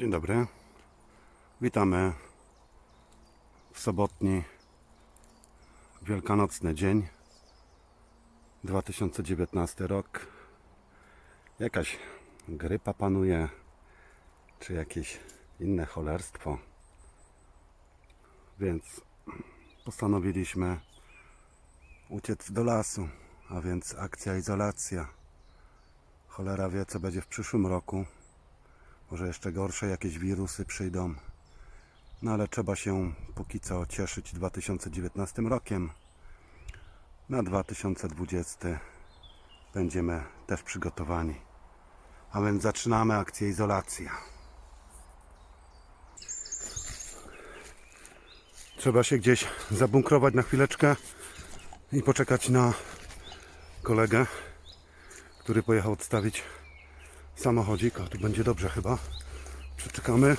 Dzień dobry. Witamy w sobotni, wielkanocny dzień. 2019 rok. Jakaś grypa panuje, czy jakieś inne cholerstwo. Więc postanowiliśmy uciec do lasu, a więc akcja izolacja. Cholera wie, co będzie w przyszłym roku. Może jeszcze gorsze jakieś wirusy przyjdą. No ale trzeba się póki co cieszyć 2019 rokiem. Na 2020 będziemy też przygotowani. A więc zaczynamy akcję izolacja. Trzeba się gdzieś zabunkrować na chwileczkę i poczekać na kolegę, który pojechał odstawić samochodzik. O, tu będzie dobrze chyba. Przeczekamy.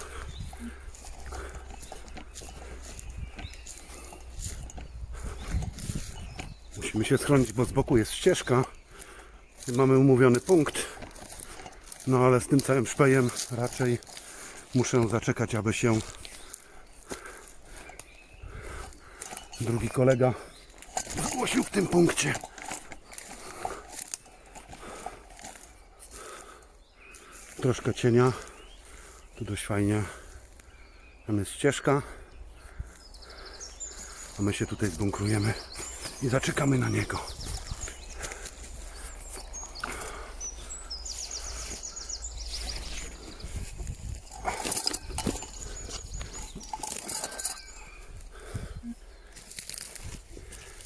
Musimy się schronić, bo z boku jest ścieżka. Mamy umówiony punkt. No ale z tym całym szpejem raczej muszę zaczekać, aby się drugi kolega zgłosił w tym punkcie. Troszkę cienia. Tu dość fajnie. Tam jest ścieżka. A my się tutaj zbunkrujemy i zaczekamy na niego.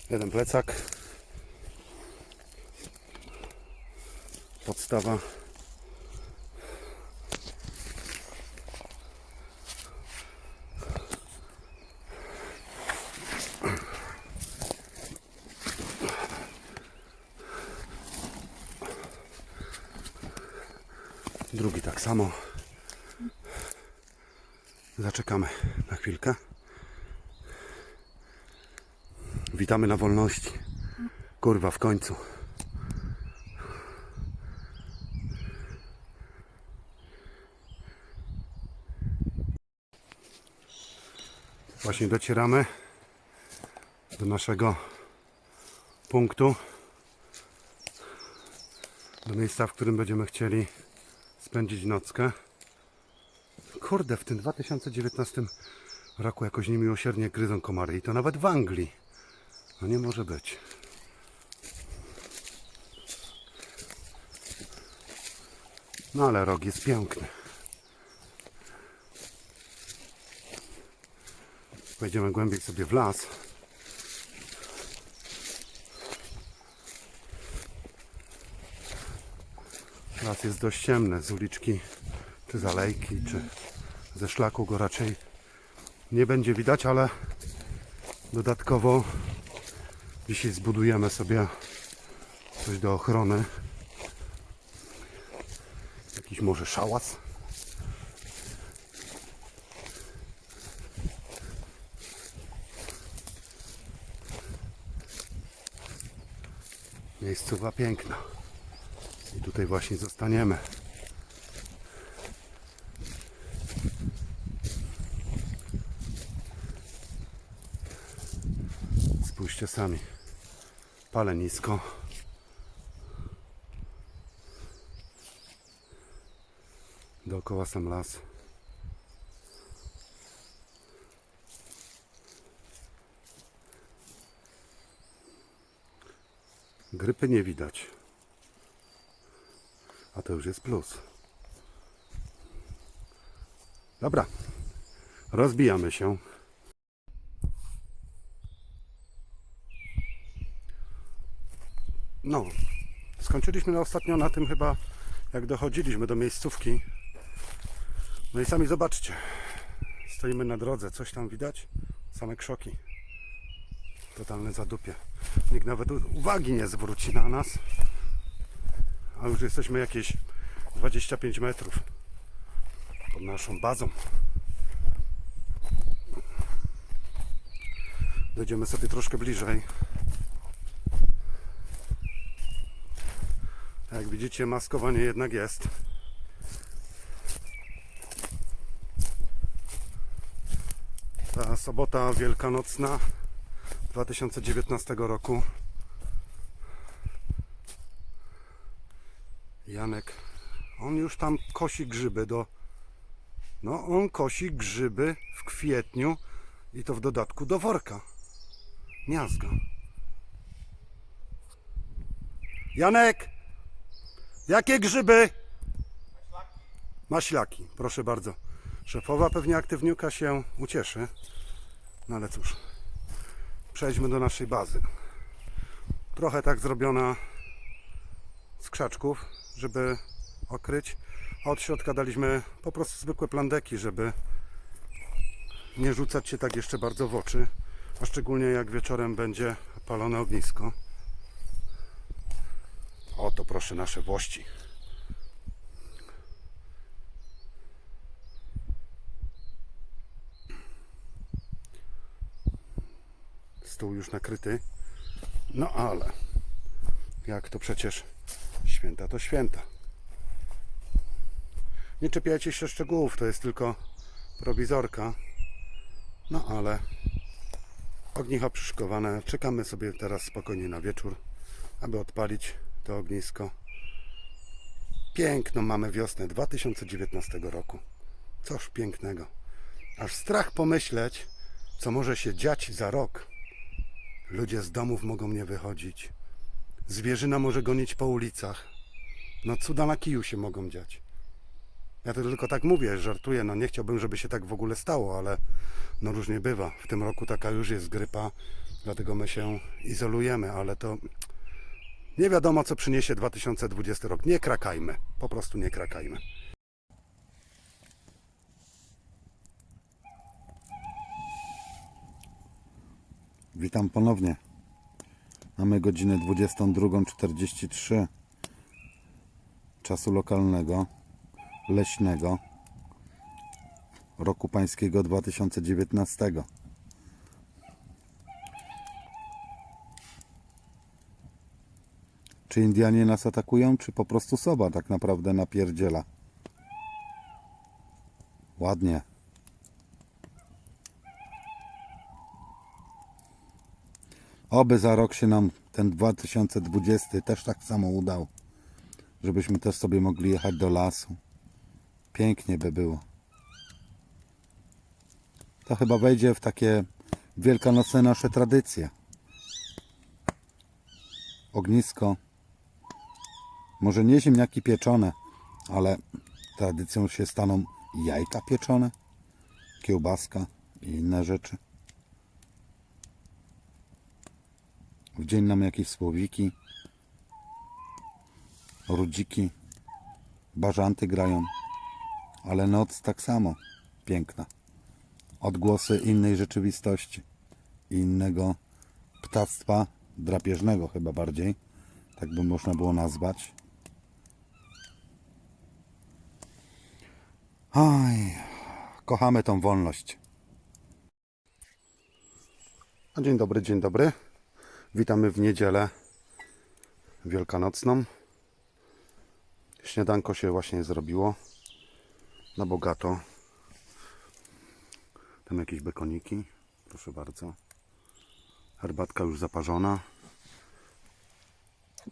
Jeden plecak. Podstawa. Drugi tak samo. Zaczekamy na chwilkę. Witamy na wolności. Kurwa, w końcu. Właśnie docieramy do naszego punktu, do miejsca, w którym będziemy chcieli spędzić nockę. Kurde, w tym 2019 roku jakoś niemiłosiernie gryzą komary i to nawet w Anglii. No nie może być. No ale rok jest piękny. Wejdziemy głębiej sobie w las. Las jest dość ciemny, z uliczki, czy z alejki, czy ze szlaku go raczej nie będzie widać, ale dodatkowo dzisiaj zbudujemy sobie coś do ochrony. Jakiś może szałas. Miejscowa piękna. Tutaj właśnie zostaniemy. Spójrzcie sami. Palenisko. Dookoła sam las. Grypy nie widać. A to już jest plus. Dobra. Rozbijamy się. No, skończyliśmy ostatnio na tym chyba, jak dochodziliśmy do miejscówki. No i sami zobaczcie. Stoimy na drodze. Coś tam widać? Same krzoki. Totalne zadupie. Nikt nawet uwagi nie zwróci na nas. A już jesteśmy jakieś 25 metrów pod naszą bazą. Dojdziemy sobie troszkę bliżej. Jak widzicie, maskowanie jednak jest. Ta sobota wielkanocna 2019 roku. Janek, on już tam kosi grzyby do. No, on kosi grzyby w kwietniu i to w dodatku do worka. Miazga. Janek! Jakie grzyby? Maślaki, proszę bardzo. Szefowa pewnie aktywniuka się ucieszy. No ale cóż, przejdźmy do naszej bazy. Trochę tak zrobiona z krzaczków, żeby okryć. A od środka daliśmy po prostu zwykłe plandeki, żeby nie rzucać się tak jeszcze bardzo w oczy. A szczególnie jak wieczorem będzie palone ognisko. Oto proszę nasze włości. Stół już nakryty. No ale jak to przecież święta to święta. Nie czepiajcie się szczegółów, to jest tylko prowizorka. No ale ognicho przyszykowane. Czekamy sobie teraz spokojnie na wieczór, aby odpalić to ognisko. Piękną mamy wiosnę 2019 roku. Coż pięknego. Aż strach pomyśleć, co może się dziać za rok. Ludzie z domów mogą nie wychodzić. Zwierzyna może gonić po ulicach. No cuda na kiju się mogą dziać. Ja to tylko tak mówię, żartuję, no nie chciałbym, żeby się tak w ogóle stało, ale no różnie bywa. W tym roku taka już jest grypa, dlatego my się izolujemy, ale to nie wiadomo, co przyniesie 2020 rok. Nie krakajmy, po prostu nie krakajmy. Witam ponownie. Mamy godzinę 22.43 czasu lokalnego, leśnego, roku pańskiego 2019. Czy Indianie nas atakują, czy po prostu soba tak naprawdę napierdziela? Ładnie. Oby za rok się nam ten 2020 też tak samo udał. Żebyśmy też sobie mogli jechać do lasu. Pięknie by było. To chyba wejdzie w takie wielkanocne nasze tradycje. Ognisko. Może nie ziemniaki pieczone, ale tradycją się staną jajka pieczone, kiełbaska i inne rzeczy. W dzień nam jakieś słowiki, rudziki, bażanty grają, ale noc tak samo piękna. Odgłosy innej rzeczywistości, innego ptactwa, drapieżnego chyba bardziej, tak by można było nazwać. Aj, kochamy tą wolność. Dzień dobry, dzień dobry. Witamy w niedzielę wielkanocną. Śniadanko się właśnie zrobiło. Na bogato. Tam jakieś bekoniki. Proszę bardzo. Herbatka już zaparzona.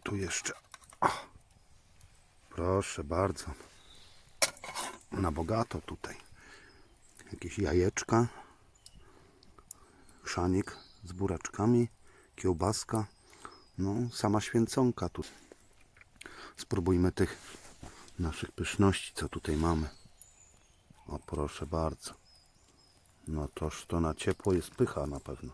Tu jeszcze. O, proszę bardzo. Na bogato tutaj. Jakieś jajeczka. Szanik z buraczkami. Kiełbaska. No, sama święconka tu. Spróbujmy tych naszych pyszności, co tutaj mamy. O, proszę bardzo. No toż to na ciepło jest pycha na pewno.